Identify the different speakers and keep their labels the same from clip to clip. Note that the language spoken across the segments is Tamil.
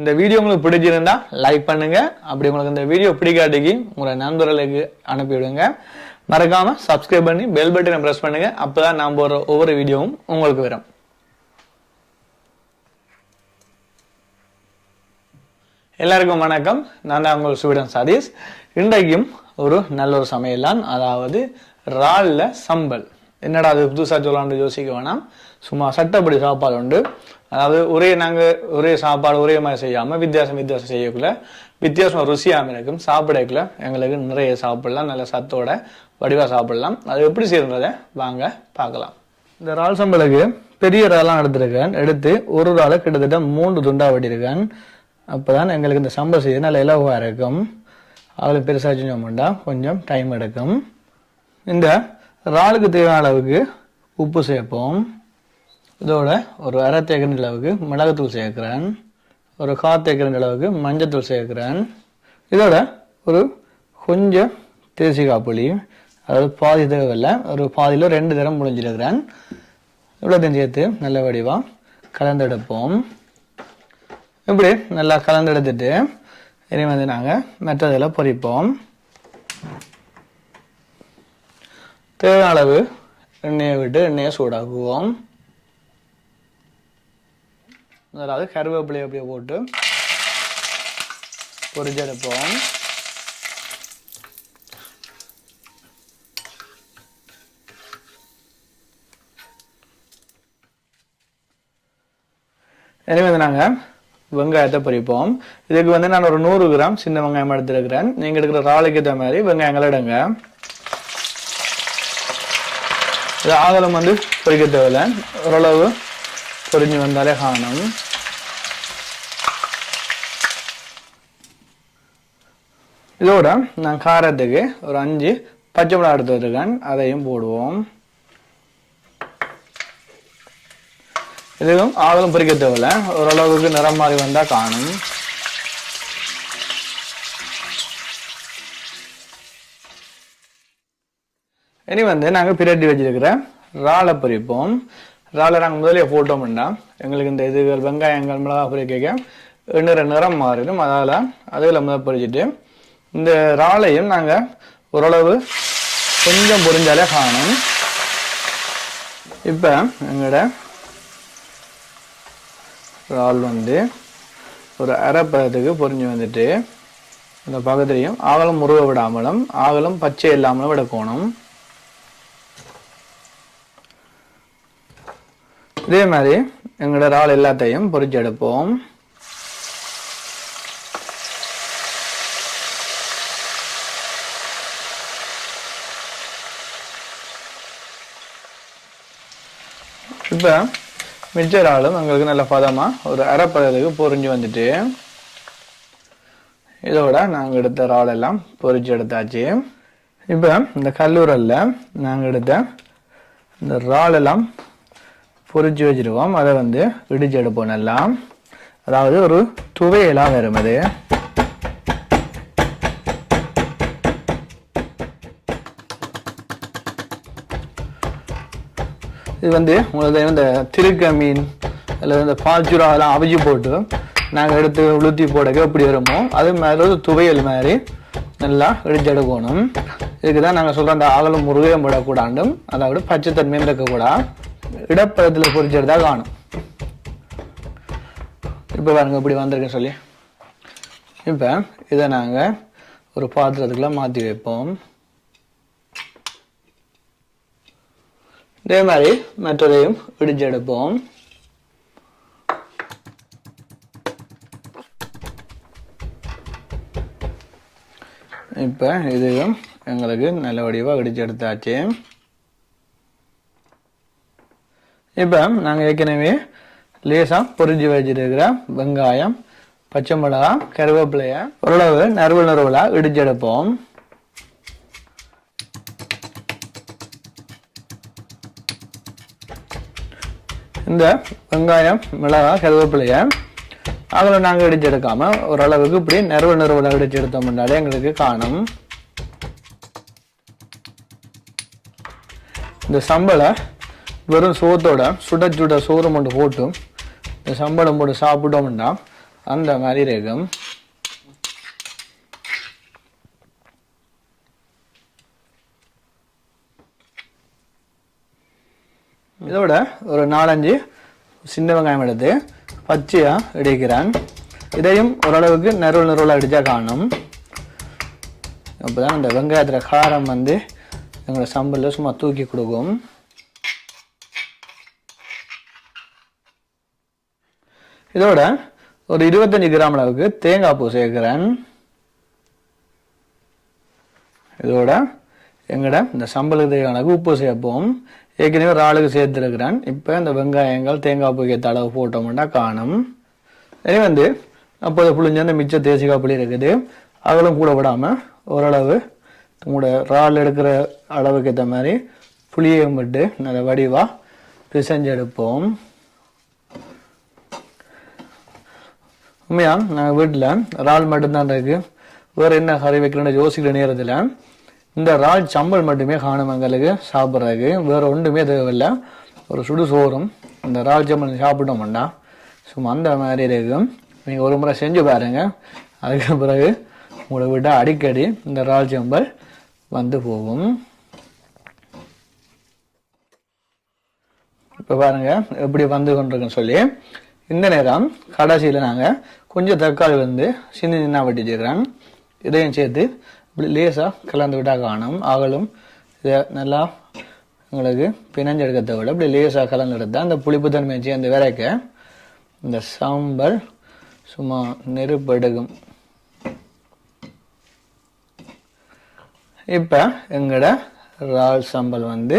Speaker 1: இந்த வீடியோ உங்களுக்கு பிடிச்சிருந்தா லைக் பண்ணுங்க. அப்படி உங்களுக்கு இந்த வீடியோ பிடிக்காட்டிக்கு உங்களை நண்பர்களுக்கு அனுப்பிவிடுங்க. மறக்காம சப்ஸ்கிரைப் பண்ணி பெல் பட்டனை ப்ரெஸ் பண்ணுங்க. அப்பதான் நான் போடுற ஒவ்வொரு வீடியோவும் உங்களுக்கு வரும். எல்லாருக்கும் வணக்கம். நான் தான் உங்கள் சுவிடன் சதீஷ். இன்றைக்கும் ஒரு நல்ல ஒரு சமையல் தான். அதாவது இறால்ல சம்பல். என்னடா அது புதுசாக சொல்லலாம்னு யோசிக்க வேணாம். சும்மா சட்டப்படி சாப்பாடு உண்டு. அதாவது ஒரே நாங்கள் ஒரே சாப்பாடு ஒரே மாதிரி செய்யாமல் வித்தியாசம் வித்தியாசம் செய்யக்குள்ள வித்தியாசம் ருசியாமல் இருக்கும். சாப்பிடக்குள்ள எங்களுக்கு நிறைய சாப்பிடலாம். நல்ல சத்தோட வடிவாக சாப்பிடலாம். அது எப்படி செய்யறதை வாங்க பார்க்கலாம். இந்த இறால் சம்பளுக்கு பெரிய இறாலாம் எடுத்திருக்கேன். எடுத்து ஒரு இறாலை கிட்டத்தட்ட மூன்று துண்டாக வெட்டியிருக்கேன். அப்பதான் எங்களுக்கு இந்த சம்பல் செய்ய நல்ல இலவாக இருக்கும். அவ்வளோ பெருசாக செஞ்சோம்னா கொஞ்சம் டைம் எடுக்கும். இந்த இறாலுக்கு தேவையான அளவுக்கு உப்பு சேர்ப்போம். இதோட ஒரு அரை தேக்கரண்டி அளவுக்கு மிளகுத்தூள் சேர்க்குறேன். ஒரு கா தேக்கரண்டி அளவுக்கு மஞ்சத்தூள் சேர்க்குறேன். இதோட ஒரு கொஞ்சம் தேசிக்காய் புளி அதாவது பாதி தேவையில்லை ஒரு பாதியில் ரெண்டு தரம் முடிஞ்சிருக்கிறேன் இவ்வளோத்தையும் சேர்த்து நல்ல வடிவாக கலந்தெடுப்போம். இப்படி நல்லா கலந்தெடுத்துட்டு இனி வந்து நாங்கள் மெட்டதில் பொரிப்போம் தேவையான அளவு எண்ணெயை விட்டு எண்ணெயை சூடாக்குவோம். அதாவது கருவேப்பிலையை அப்படியே போட்டு பொரிஞ்செடுப்போம். எனவே வந்து நாங்கள் வெங்காயத்தை பொரிப்போம். இதுக்கு வந்து நான் ஒரு நூறு கிராம் சின்ன வெங்காயம் எடுத்துருக்கிறேன். நீங்கள் எடுக்கிற ராளுக்கு ஏற்ற மாதிரி வெங்காயங்களை எடுங்க இது ஆகலம் வந்து பொறிக்க தேவையில்லை. ஓரளவு பொறிஞ்சு வந்தாலே காணும். இதோட நான் காரத்துக்கு ஒரு அஞ்சு பச்சை மிளகா எடுத்து வச்சிருக்கேன். அதையும் போடுவோம். இதுவும் ஆகலும் பொறிக்க தேவையில்ல. ஓரளவுக்கு நிறம் மாதிரி வந்தால் காணும். இனி வந்து நாங்கள் பிரட்டி வச்சிருக்கிற ராலை பொரிப்போம் இறாலை நாங்கள் முதலே பண்ணால் எங்களுக்கு இந்த இதுகள் வெங்காயங்கள் மிளகா பொரிக்க எண்ணுற நிறம் மாறிடும். அதால் அதில் முதல் பொரிச்சிட்டு இந்த இறாலையும் நாங்கள் ஓரளவு கொஞ்சம் பொரிஞ்சாலே காணும். இப்போ எங்களோட இறால் வந்து ஒரு அரைப்பதத்துக்கு பொரிஞ்சு வந்துட்டு இந்த பக்கத்துலையும் ஆகலம் முருக விடாமலும் ஆகலம் பச்சை இல்லாமலும் விடக்கணும். இதே மாதிரி எங்களோட இறால் எல்லாத்தையும் பொறிச்சு எடுப்போம் இப்போ மிச்ச இறாலும் எங்களுக்கு நல்ல பதமாக ஒரு அரைப்பதத்துக்கு பொறிஞ்சு வந்துட்டு இதோட நாங்கள் எடுத்த இறால் எல்லாம் பொறிச்சு எடுத்தாச்சு இப்போ இந்த கல்லூரலில் நாங்கள் எடுத்த இந்த இறால் எல்லாம் பொரிச்சு வச்சிருக்கோம். அதை வந்து இடிச்சு எடுப்போம் நல்லா அதாவது ஒரு துவையெல்லாம் வரும் அது. இது வந்து உங்களுக்கு இந்த திருக்க மீன் அல்லது இந்த பால்சுரா அதெல்லாம் அவிச்சு போட்டு நாங்கள் எடுத்து உளுத்தி போடக்க எப்படி வருமோ அது மாதிரி ஒரு துவையல் மாதிரி நல்லா இடிச்சு எடுக்கணும். இதுக்கு தான் நாங்கள் சொல்கிறோம் அந்த ஆகலும் முருகையும் போடக்கூடாண்டும் அதாவது பச்சைத்தன்மையும் இருக்கக்கூடாது இடப்பதத்தில் தான் காணும். இப்போ பாருங்க இப்படி வந்திருக்கேன் சொல்லி. இப்போ இதை நாங்கள் ஒரு பாத்திரத்துக்குள்ள மாற்றி வைப்போம். இதே மாதிரி மற்றதையும் இடிச்சு எடுப்போம். இப்போ இதையும் எங்களுக்கு நல்ல வடிவாக இடிச்செடுத்தாச்சு எடுத்தாச்சு இப்போ நாங்கள் ஏற்கனவே லேசாக பொரிஞ்சு வச்சிருக்கிற வெங்காயம் பச்சை மிளகா கருவேப்பிலைய ஓரளவு நறுவல் நறுவலாக இடிச்செடுப்போம். இந்த வெங்காயம் மிளகா கருவேப்பிலைய அதில் நாங்கள் இடிச்செடுக்காமல் எடுக்காம ஓரளவுக்கு இப்படி நறுவல் நறுவலாக இடிச்சு எடுத்தோம்னாலே எங்களுக்கு காணும். இந்த சம்பளை வெறும் சோத்தோட சுட சுட சோறு மட்டும் போட்டு இந்த சம்பளம் போட்டு சாப்பிட்டோம்னா அந்த மாதிரி இருக்கும். இதோட ஒரு நாலஞ்சு சின்ன வெங்காயம் எடுத்து பச்சையா இடிக்கிறேன். இதையும் ஓரளவுக்கு நறுவல் நறுவலாக அடிச்சா காணும். அப்பதான் அந்த வெங்காயத்தில் காரம் வந்து எங்களோட சம்பல்ல சும்மா தூக்கி கொடுக்கும். இதோட ஒரு இருபத்தஞ்சு கிராம் அளவுக்கு தேங்காய் பூ சேர்க்குறேன். இதோட எங்கட இந்த சம்பளுக்கு தேவையான உப்பு சேர்ப்போம். ஏற்கனவே ஒரு ஆளுக்கு சேர்த்துருக்கிறேன். இப்போ இந்த வெங்காயங்கள் தேங்காய் பூ ஏற்ற அளவு போட்டோம்னா காணும். இனி வந்து அப்போது புளிஞ்ச அந்த மிச்ச தேசிக்காய் புளி இருக்குது. அதெல்லாம் கூட விடாமல் ஓரளவு உங்களோட இறால் எடுக்கிற அளவுக்கு ஏற்ற மாதிரி புளியை விட்டு நல்ல வடிவாக பிசைஞ்சு உண்மையா? நாங்கள் வீட்டில் இறால் மட்டும்தான் இருக்கு. வேறு என்ன கறி வைக்கிறேன்னு யோசிக்கிற நேரத்தில். இந்த இறால் சம்பல் மட்டுமே காணும் எங்களுக்கு சாப்பிட்றதுக்கு. வேறு ஒன்றுமே தேவையில்லை. ஒரு சுடு சோறும் இந்த இறால் சம்பல் சாப்பிட்டோம்னா சும்மா அந்த மாதிரி இருக்கும் நீங்கள் ஒரு முறை செஞ்சு பாருங்க. அதுக்கு பிறகு உங்களை விட்டால் அடிக்கடி இந்த இறால் சம்பல் வந்து போகும். இப்போ பாருங்கள் எப்படி வந்து கொண்டிருக்குன்னு சொல்லி. இந்த நேரம் கடைசியில் நாங்கள் கொஞ்சம் தக்காளி வந்து சின்ன சின்ன வெட்டி வச்சுக்கிறேன் இதையும் சேர்த்து இப்படி லேசாக கலந்து விட்டால் காணும். ஆகலும் இதை நல்லா உங்களுக்கு பிணைஞ்சு விட இப்படி லேசாக கலந்து எடுத்தால் அந்த புளிப்பு தன்மையை சேர்ந்து விரைக்க இந்த சாம்பல் சும்மா நெருப்பு இப்போ எங்களோட இறால் சம்பல் வந்து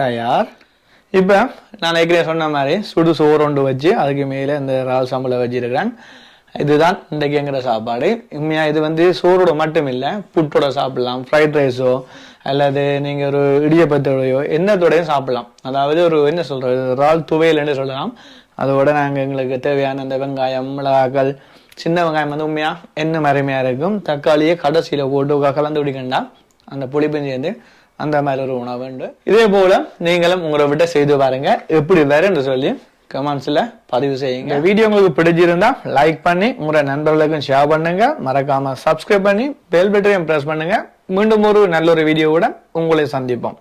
Speaker 1: தயார். இப்போ நான் ஏற்கனவே சொன்ன மாதிரி சுடு சோறு ஒன்று வச்சு அதுக்கு மேலே இந்த இறால் சம்பளை வச்சிருக்கிறேன். இதுதான் இன்றைக்கு எங்கிற சாப்பாடு. உண்மையாக இது வந்து சோறோட மட்டும் இல்லை புட்டோட சாப்பிடலாம் ஃப்ரைட் ரைஸோ அல்லது நீங்கள் ஒரு இடியப்பத்தோடையோ என்னத்தோடையும் சாப்பிடலாம். அதாவது ஒரு என்ன சொல்கிறது இறால் துவையல்னு சொல்லலாம். அதோட நாங்கள் எங்களுக்கு தேவையான அந்த வெங்காயம் மிளகாக்கள் சின்ன வெங்காயம் வந்து உண்மையாக என்ன மறைமையாக இருக்கும் தக்காளியை கடைசியில் போட்டு கலந்து குடிக்கண்டா அந்த புளிப்பும் சேர்ந்து அந்த மாதிரி ஒரு உணவுண்டு இதே போல நீங்களும் உங்களை விட்ட செய்து பாருங்க. எப்படி வேறுன்னு சொல்லி கமெண்ட்ஸில் பதிவு செய்யுங்க. வீடியோ உங்களுக்கு பிடிச்சிருந்தா லைக் பண்ணி உங்களோட நண்பர்களுக்கும் ஷேர் பண்ணுங்க. மறக்காம சப்ஸ்கிரைப் பண்ணி பெல் பட்டனையும் ப்ரெஸ் பண்ணுங்க. மீண்டும் ஒரு நல்ல ஒரு வீடியோவுடன் உங்களை சந்திப்போம்.